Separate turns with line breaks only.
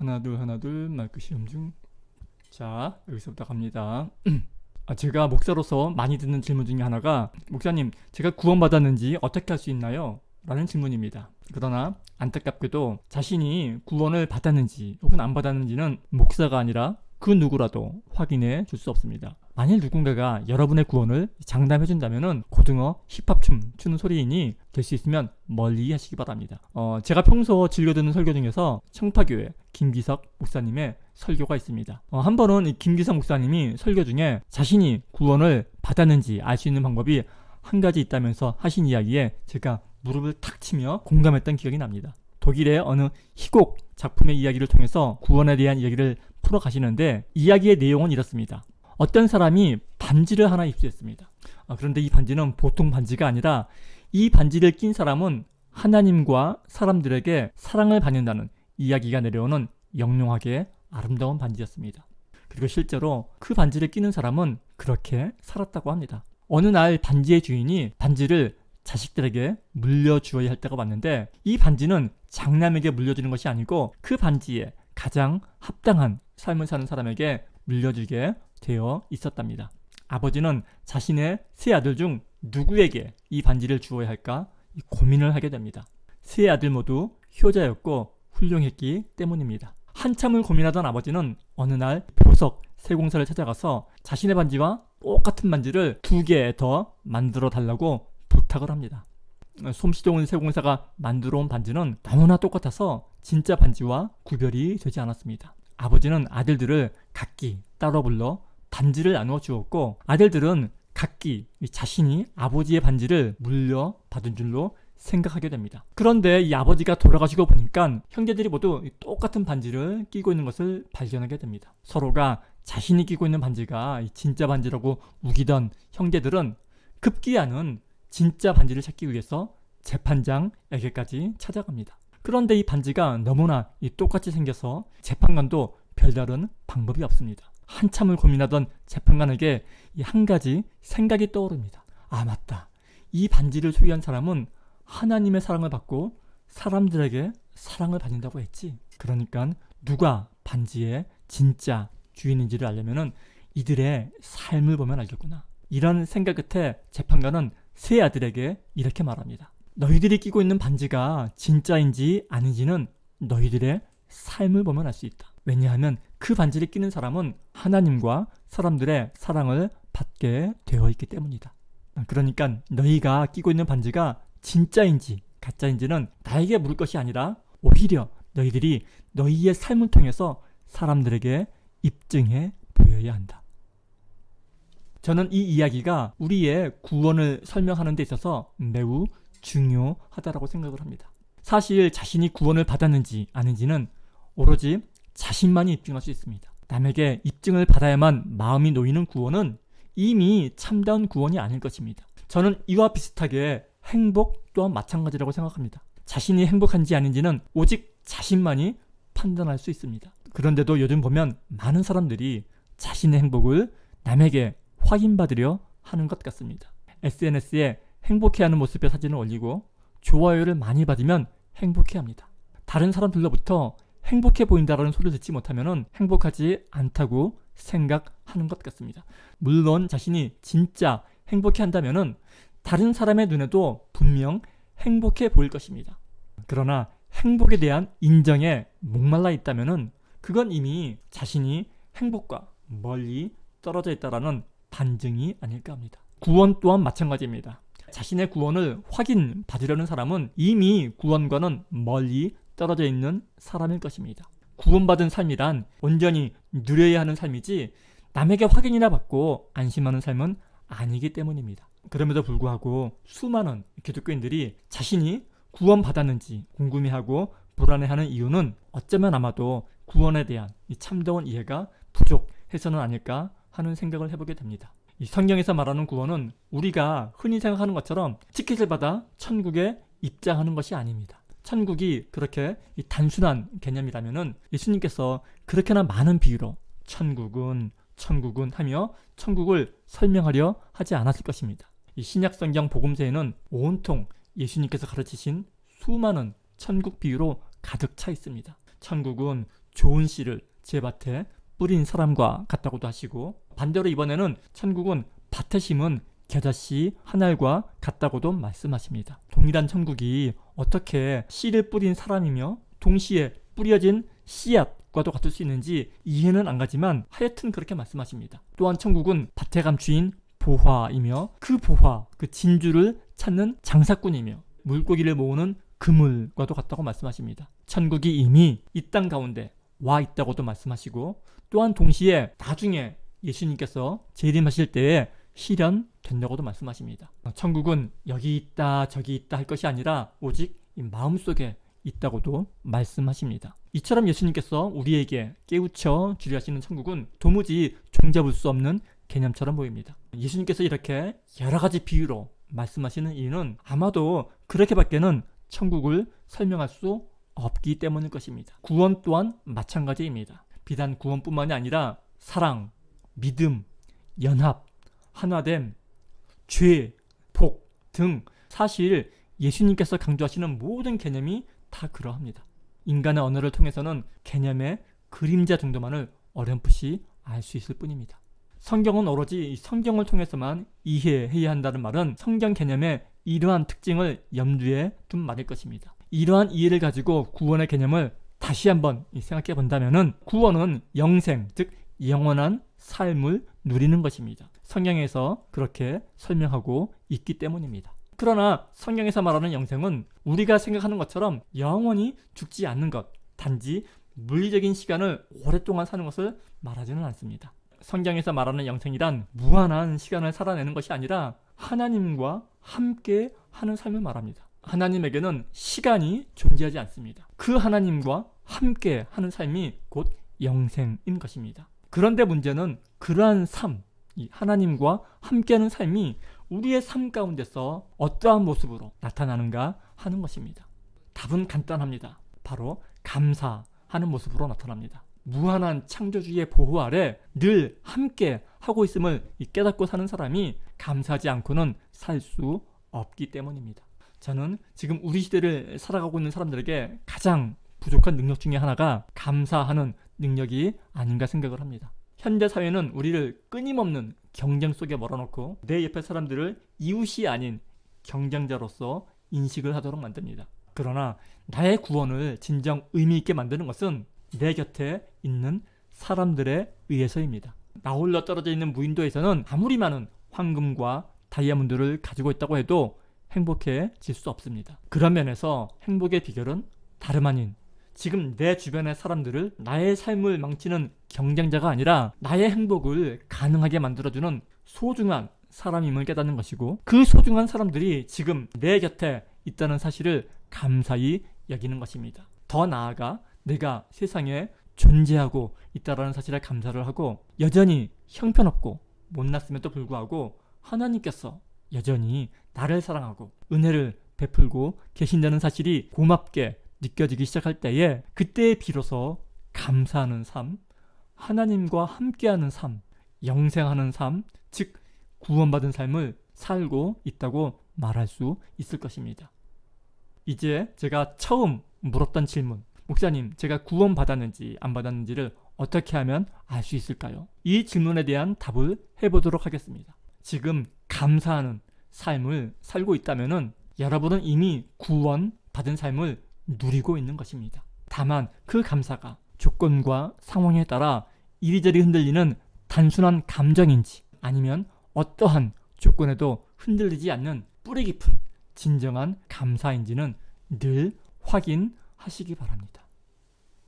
하나 둘 하나 둘 마이크 시험 중. 자 여기서부터 갑니다. 아, 제가 목사로서 많이 듣는 질문 중에 하나가 목사님 제가 구원받았는지 어떻게 할 수 있나요? 라는 질문입니다. 그러나 안타깝게도 자신이 구원을 받았는지 혹은 안 받았는지는 목사가 아니라 그 누구라도 확인해 줄 수 없습니다. 만일 누군가가 여러분의 구원을 장담해 준다면은 고등어 힙합춤 추는 소리이니 될 수 있으면 멀리 하시기 바랍니다. 어, 제가 평소 즐겨 듣는 설교 중에서 청파교회 김기석 목사님의 설교가 있습니다. 어, 한 번은 이 김기석 목사님이 설교 중에 자신이 구원을 받았는지 알 수 있는 방법이 한 가지 있다면서 하신 이야기에 제가 무릎을 탁 치며 공감했던 기억이 납니다. 독일의 어느 희곡 작품의 이야기를 통해서 구원에 대한 이야기를 풀어 가시는데 이야기의 내용은 이렇습니다. 어떤 사람이 반지를 하나 입수했습니다. 아, 그런데 이 반지는 보통 반지가 아니라 이 반지를 낀 사람은 하나님과 사람들에게 사랑을 받는다는 이야기가 내려오는 영롱하게 아름다운 반지였습니다. 그리고 실제로 그 반지를 끼는 사람은 그렇게 살았다고 합니다. 어느 날 반지의 주인이 반지를 자식들에게 물려주어야 할 때가 왔는데 이 반지는 장남에게 물려주는 것이 아니고 그 반지에 가장 합당한 삶을 사는 사람에게 물려주게 되어 있었답니다. 아버지는 자신의 세 아들 중 누구에게 이 반지를 주어야 할까 고민을 하게 됩니다. 세 아들 모두 효자였고 훌륭했기 때문입니다. 한참을 고민하던 아버지는 어느 날 보석 세공사를 찾아가서 자신의 반지와 똑같은 반지를 두 개 더 만들어 달라고 부탁을 합니다. 솜씨좋은 세공사가 만들어 온 반지는 너무나 똑같아서 진짜 반지와 구별이 되지 않았습니다. 아버지는 아들들을 각기 따로 불러 반지를 나누어 주었고 아들들은 각기 자신이 아버지의 반지를 물려받은 줄로 생각하게 됩니다. 그런데 이 아버지가 돌아가시고 보니까 형제들이 모두 똑같은 반지를 끼고 있는 것을 발견하게 됩니다. 서로가 자신이 끼고 있는 반지가 진짜 반지라고 우기던 형제들은 급기야는 진짜 반지를 찾기 위해서 재판장에게까지 찾아갑니다. 그런데 이 반지가 너무나 똑같이 생겨서 재판관도 별다른 방법이 없습니다. 한참을 고민하던 재판관에게 이 한 가지 생각이 떠오릅니다. 아, 맞다. 이 반지를 소유한 사람은 하나님의 사랑을 받고 사람들에게 사랑을 받는다고 했지. 그러니까 누가 반지의 진짜 주인인지를 알려면은 이들의 삶을 보면 알겠구나. 이런 생각 끝에 재판관은 세 아들에게 이렇게 말합니다. 너희들이 끼고 있는 반지가 진짜인지 아닌지는 너희들의 삶을 보면 알 수 있다. 왜냐하면 그 반지를 끼는 사람은 하나님과 사람들의 사랑을 받게 되어 있기 때문이다. 그러니까 너희가 끼고 있는 반지가 진짜인지 가짜인지는 나에게 물을 것이 아니라 오히려 너희들이 너희의 삶을 통해서 사람들에게 입증해 보여야 한다. 저는 이 이야기가 우리의 구원을 설명하는 데 있어서 매우 중요하다라고 생각을 합니다. 사실 자신이 구원을 받았는지 아닌지는 오로지 자신만이 입증할 수 있습니다. 남에게 입증을 받아야만 마음이 놓이는 구원은 이미 참다운 구원이 아닐 것입니다. 저는 이와 비슷하게 행복 또한 마찬가지라고 생각합니다. 자신이 행복한지 아닌지는 오직 자신만이 판단할 수 있습니다. 그런데도 요즘 보면 많은 사람들이 자신의 행복을 남에게 확인받으려 하는 것 같습니다. SNS에 행복해하는 모습의 사진을 올리고 좋아요를 많이 받으면 행복해합니다. 다른 사람들로부터 행복해 보인다라는 소리를 듣지 못하면 행복하지 않다고 생각하는 것 같습니다. 물론 자신이 진짜 행복해 한다면 다른 사람의 눈에도 분명 행복해 보일 것입니다. 그러나 행복에 대한 인정에 목말라 있다면 그건 이미 자신이 행복과 멀리 떨어져 있다라는 반증이 아닐까 합니다. 구원 또한 마찬가지입니다. 자신의 구원을 확인 받으려는 사람은 이미 구원과는 멀리 떨어져 있는 사람일 것입니다. 구원받은 삶이란 온전히 누려야 하는 삶이지 남에게 확인이나 받고 안심하는 삶은 아니기 때문입니다. 그럼에도 불구하고 수많은 기독교인들이 자신이 구원받았는지 궁금해하고 불안해하는 이유는 어쩌면 아마도 구원에 대한 참다운 이해가 부족해서는 아닐까 하는 생각을 해보게 됩니다. 이 성경에서 말하는 구원은 우리가 흔히 생각하는 것처럼 티켓을 받아 천국에 입장하는 것이 아닙니다. 천국이 그렇게 단순한 개념이라면은 예수님께서 그렇게나 많은 비유로 천국은 천국은 하며 천국을 설명하려 하지 않았을 것입니다. 이 신약 성경 복음서에는 온통 예수님께서 가르치신 수많은 천국 비유로 가득 차 있습니다. 천국은 좋은 씨를 제 밭에 뿌린 사람과 같다고도 하시고 반대로 이번에는 천국은 밭에 심은 겨자씨 한 알과 같다고도 말씀하십니다. 동일한 천국이 어떻게 씨를 뿌린 사람이며 동시에 뿌려진 씨앗과도 같을 수 있는지 이해는 안 가지만 하여튼 그렇게 말씀하십니다. 또한 천국은 밭에 감추인 보화이며 그 보화, 그 진주를 찾는 장사꾼이며 물고기를 모으는 그물과도 같다고 말씀하십니다. 천국이 이미 이 땅 가운데 와 있다고도 말씀하시고 또한 동시에 나중에 예수님께서 재림하실 때에 실현된다고도 말씀하십니다. 천국은 여기 있다 저기 있다 할 것이 아니라 오직 이 마음속에 있다고도 말씀하십니다. 이처럼 예수님께서 우리에게 깨우쳐 주려 하시는 천국은 도무지 종잡을 수 없는 개념처럼 보입니다. 예수님께서 이렇게 여러 가지 비유로 말씀하시는 이유는 아마도 그렇게밖에는 천국을 설명할 수 없기 때문일 것입니다. 구원 또한 마찬가지입니다. 비단 구원뿐만이 아니라 사랑, 믿음, 연합, 하나됨, 죄, 복 등 사실 예수님께서 강조하시는 모든 개념이 다 그러합니다. 인간의 언어를 통해서는 개념의 그림자 정도만을 어렴풋이 알 수 있을 뿐입니다. 성경은 오로지 이 성경을 통해서만 이해해야 한다는 말은 성경 개념의 이러한 특징을 염두에 둔 말일 것입니다. 이러한 이해를 가지고 구원의 개념을 다시 한번 생각해 본다면은 구원은 영생, 즉 영원한 삶을 누리는 것입니다. 성경에서 그렇게 설명하고 있기 때문입니다. 그러나 성경에서 말하는 영생은 우리가 생각하는 것처럼 영원히 죽지 않는 것, 단지 물리적인 시간을 오랫동안 사는 것을 말하지는 않습니다. 성경에서 말하는 영생이란 무한한 시간을 살아내는 것이 아니라 하나님과 함께 하는 삶을 말합니다. 하나님에게는 시간이 존재하지 않습니다. 그 하나님과 함께 하는 삶이 곧 영생인 것입니다. 그런데 문제는 그러한 삶, 이 하나님과 함께하는 삶이 우리의 삶 가운데서 어떠한 모습으로 나타나는가 하는 것입니다. 답은 간단합니다. 바로 감사하는 모습으로 나타납니다. 무한한 창조주의 보호 아래 늘 함께 하고 있음을 깨닫고 사는 사람이 감사하지 않고는 살 수 없기 때문입니다. 저는 지금 우리 시대를 살아가고 있는 사람들에게 가장 부족한 능력 중에 하나가 감사하는 능력이 아닌가 생각을 합니다. 현대 사회는 우리를 끊임없는 경쟁 속에 몰아넣고 내 옆에 사람들을 이웃이 아닌 경쟁자로서 인식을 하도록 만듭니다. 그러나 나의 구원을 진정 의미 있게 만드는 것은 내 곁에 있는 사람들에 의해서입니다. 나 홀로 떨어져 있는 무인도에서는 아무리 많은 황금과 다이아몬드를 가지고 있다고 해도 행복해질 수 없습니다. 그런 면에서 행복의 비결은 다름 아닌 지금 내 주변의 사람들을 나의 삶을 망치는 경쟁자가 아니라 나의 행복을 가능하게 만들어주는 소중한 사람임을 깨닫는 것이고 그 소중한 사람들이 지금 내 곁에 있다는 사실을 감사히 여기는 것입니다. 더 나아가 내가 세상에 존재하고 있다라는 사실에 감사를 하고 여전히 형편없고 못났음에도 불구하고 하나님께서 여전히 나를 사랑하고 은혜를 베풀고 계신다는 사실이 고맙게 느껴지기 시작할 때에 그때 비로소 감사하는 삶, 하나님과 함께하는 삶, 영생하는 삶, 즉 구원받은 삶을 살고 있다고 말할 수 있을 것입니다. 이제 제가 처음 물었던 질문, 목사님, 제가 구원받았는지 안 받았는지를 어떻게 하면 알 수 있을까요? 이 질문에 대한 답을 해보도록 하겠습니다. 지금 감사하는 삶을 살고 있다면 여러분은 이미 구원 받은 삶을 누리고 있는 것입니다. 다만 그 감사가 조건과 상황에 따라 이리저리 흔들리는 단순한 감정인지 아니면 어떠한 조건에도 흔들리지 않는 뿌리 깊은 진정한 감사인지는 늘 확인하시기 바랍니다.